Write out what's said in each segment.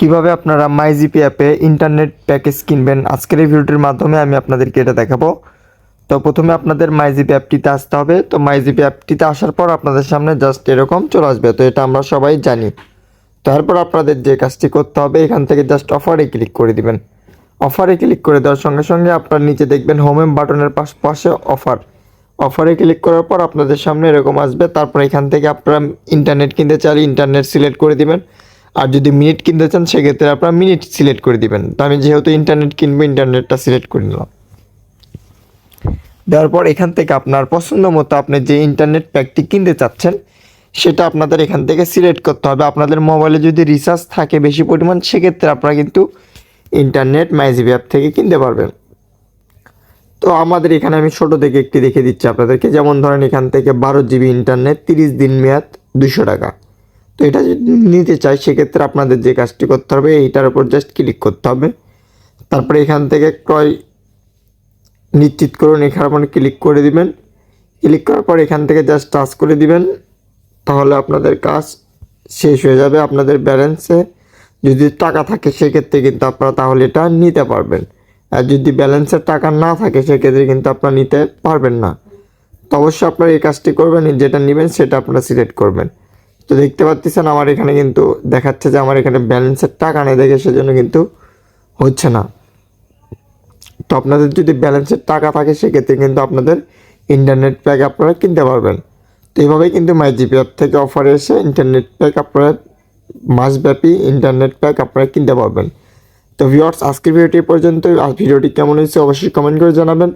কীভাবে আপনারা মাইজিপি অ্যাপে ইন্টারনেট প্যাকেজ কিনবেন? আজকের এই ভিডিওটির মাধ্যমে আমি আপনাদেরকে এটা দেখাবো। তো প্রথমে আপনাদের মাইজিপি অ্যাপটিতে আসতে হবে। তো মাইজিপি অ্যাপটিতে আসার পর আপনাদের সামনে জাস্ট এরকম চলে আসবে। তো এটা আমরা সবাই জানি। তারপর আপনাদের যে কাজটি করতে হবে, এখান থেকে জাস্ট অফারে ক্লিক করে দিবেন। অফারে ক্লিক করে দেওয়ার সঙ্গে সঙ্গে আপনার নিচে দেখবেন হোম বাটনের পাশ পাশে অফার অফারে ক্লিক করার পর আপনাদের সামনে এরকম আসবে। তারপর এখান থেকে আপনারা ইন্টারনেট কিনতে চাইলে ইন্টারনেট সিলেক্ট করে দিবেন। আর যদি মিনিট কিনতে চান, সেক্ষেত্রে আপনারা মিনিট সিলেক্ট করে দিবেন। তো আমি যেহেতু ইন্টারনেট কিনবো ইন্টারনেটটা সিলেক্ট করে নিলাম। দেওয়ার পর এখান থেকে আপনার পছন্দ মতো আপনি যে ইন্টারনেট প্যাকটি কিনতে চাচ্ছেন, সেটা আপনাদের এখান থেকে সিলেক্ট করতে হবে। আপনাদের মোবাইলে যদি রিচার্জ থাকে বেশি পরিমাণ, সেক্ষেত্রে আপনারা কিন্তু ইন্টারনেট মাইজিবি অ্যাপ থেকে কিনতে পারবেন। তো আমাদের এখানে আমি ছোটো থেকে একটি দেখে দিচ্ছি আপনাদেরকে। যেমন ধরেন এখান থেকে বারো জিবি ইন্টারনেট তিরিশ দিন মেয়াদ, দুশো টাকা। তো এটা যদি নিতে চাই, সেক্ষেত্রে আপনাদের যে কাজটি করতে হবে, এইটার উপর জাস্ট ক্লিক করতে হবে। তারপরে এখান থেকে ক্রয় নিশ্চিত করুন, এখানে আপনি ক্লিক করে দিবেন। ক্লিক করার পর এখান থেকে জাস্ট টাচ করে দিবেন। তাহলে আপনাদের কাজ শেষ হয়ে যাবে। আপনাদের ব্যালেন্সে যদি টাকা থাকে, সেক্ষেত্রে কিন্তু আপনারা তাহলে এটা নিতে পারবেন। আর যদি ব্যালেন্সের টাকা না থাকে, সেক্ষেত্রে কিন্তু আপনারা নিতে পারবেন না। তো অবশ্যই আপনারা এই কাজটি করবেন, যেটা নেবেন, সেটা আপনারা সিলেক্ট করবেন। তো দেখতে পাচ্ছেন আমার এখানে কিন্তু দেখাচ্ছে যে আমার এখানে ব্যালেন্সের টাকা নেই দেখে সেজন্য কিন্তু হচ্ছে না। তো আপনাদের যদি ব্যালেন্সের টাকা থাকে সেক্ষেত্রে কিন্তু আপনাদের ইন্টারনেট প্যাক আপনারা কিনতে পারবেন। তো এইভাবেই কিন্তু মাই জিপি অ্যাপ থেকে অফারে এসে ইন্টারনেট প্যাক আপনারা মাসব্যাপী ইন্টারনেট প্যাক আপনারা কিনতে পারবেন। তো ভিওয়ার্স আজকের ভিডিওটি এই পর্যন্তই। আর ভিডিওটি কেমন হয়েছে অবশ্যই কমেন্ট করে জানাবেন।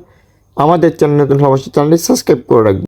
আমাদের চ্যানেল নতুন অবশ্যই চ্যানেলটি সাবস্ক্রাইব করে রাখবেন।